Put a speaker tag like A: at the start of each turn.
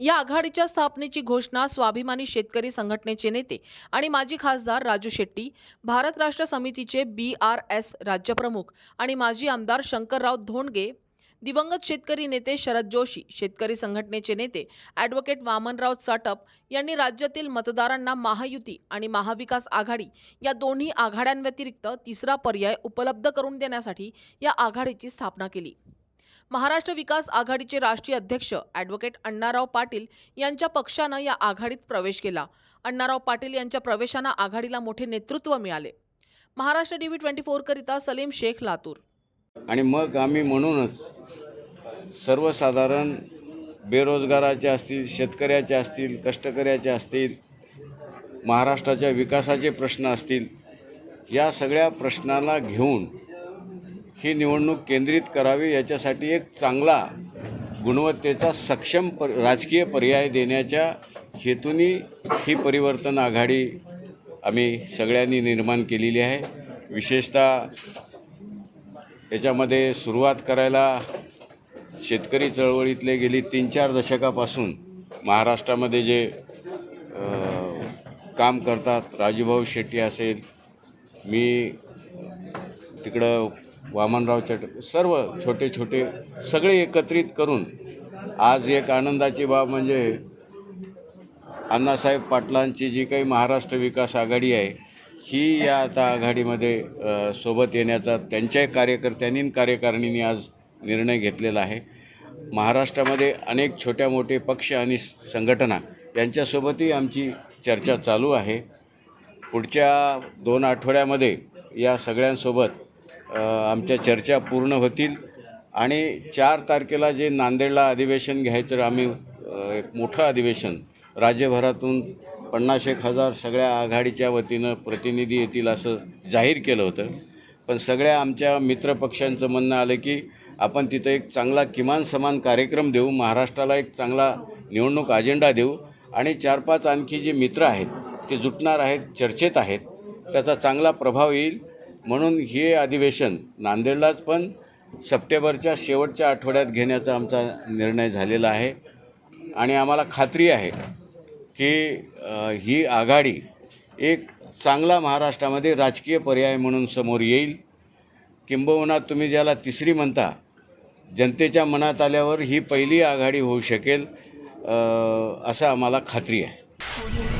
A: या आघाडीच्या स्थापनेची घोषणा स्वाभिमानी शेतकरी संघटनेचे नेते आणि माजी खासदार राजू शेट्टी भारत राष्ट्र समितीचे बी आर एस राज्यप्रमुख आणि माजी आमदार शंकरराव धोंडगे दिवंगत शेतकरी नेते शरद जोशी शेतकरी संघटनेचे नेते ॲडव्होकेट वामनराव चाटप यांनी राज्यातील मतदारांना महायुती आणि महाविकास आघाडी या दोन्ही आघाड्यांव्यतिरिक्त तिसरा पर्याय उपलब्ध करून देण्यासाठी या आघाडीची स्थापना केली. महाराष्ट्र विकास आघाडीचे राष्ट्रीय अध्यक्ष ॲडव्होकेट अण्णाराव पाटील यांच्या पक्षानं या आघाडीत प्रवेश केला. अण्णाराव पाटील यांच्या प्रवेशानं आघाडीला मोठे नेतृत्व मिळाले. महाराष्ट्र टीव्ही ट्वेंटी फोरकरिता सलीम शेख लातूर.
B: आणि मग आम्ही म्हणूनच सर्वसाधारण बेरोजगाराचे असतील शेतकऱ्याचे असतील कष्टकऱ्याचे असतील महाराष्ट्राच्या विकासाचे प्रश्न असतील या सगळ्या प्रश्नाला घेऊन ही निवडणूक केंद्रित करावी याच्यासाठी एक चांगला गुणवत्तेचा सक्षम पर राजकीय पर्याय देण्याच्या हेतूने ही परिवर्तन आघाडी आम्ही सगळ्यांनी निर्माण केलेली आहे. विशेषतः याच्यामध्ये सुरुवात करायला शेतकरी चळवळीतले गेली तीन चार दशकापासून महाराष्ट्रामध्ये जे काम करतात राजूभाऊ शेट्टी असेल मी तिकडं वामनराव चट सर्व छोटे छोटे सगळे एकत्रित करून आज एक आनंदाची बाब म्हणजे अण्णासाहेब पाटलांची जी काही महाराष्ट्र विकास आघाडी आहे ही या आता आघाडीमध्ये सोबत येण्याचा त्यांच्या कार्यकर्त्यांनी कार्यकारिणींनी आज निर्णय घेतलेला आहे. महाराष्ट्रामध्ये अनेक छोट्या मोठे पक्ष आणि संघटना यांच्यासोबतही आमची चर्चा चालू आहे. पुढच्या दोन आठवड्यामध्ये या सगळ्यांसोबत आमच्या चर्चा पूर्ण होतील. आणि चार तारखेला जे नांदेडला अधिवेशन घ्यायचं आम्ही एक मोठं अधिवेशन राज्यभरातून पन्नास एक हजार सगळ्या आघाडीच्या वतीनं प्रतिनिधी येतील असं जाहीर केलं होतं. पण सगळ्या आमच्या मित्रपक्षांचं म्हणणं आलं की आपण तिथं एक चांगला किमान समान कार्यक्रम देऊ महाराष्ट्राला एक चांगला निवडणूक अजेंडा देऊ आणि चार पाच आणखी जे मित्र आहेत ते जुटणार आहेत चर्चेत आहेत त्याचा चांगला प्रभाव येईल. म्हणून हे अधिवेशन नांदेडलाच पण सप्टेंबरच्या शेवटच्या आठवड्यात घेण्याचा आमचा निर्णय झालेला आहे. आणि आम्हाला खात्री आहे की ही आघाडी एक चांगला महाराष्ट्रामध्ये राजकीय पर्याय म्हणून समोर येईल. किंबहुना तुम्ही ज्याला तिसरी म्हणता जनतेच्या मनात आल्यावर ही पहिली आघाडी होऊ शकेल असं आम्हाला खात्री आहे.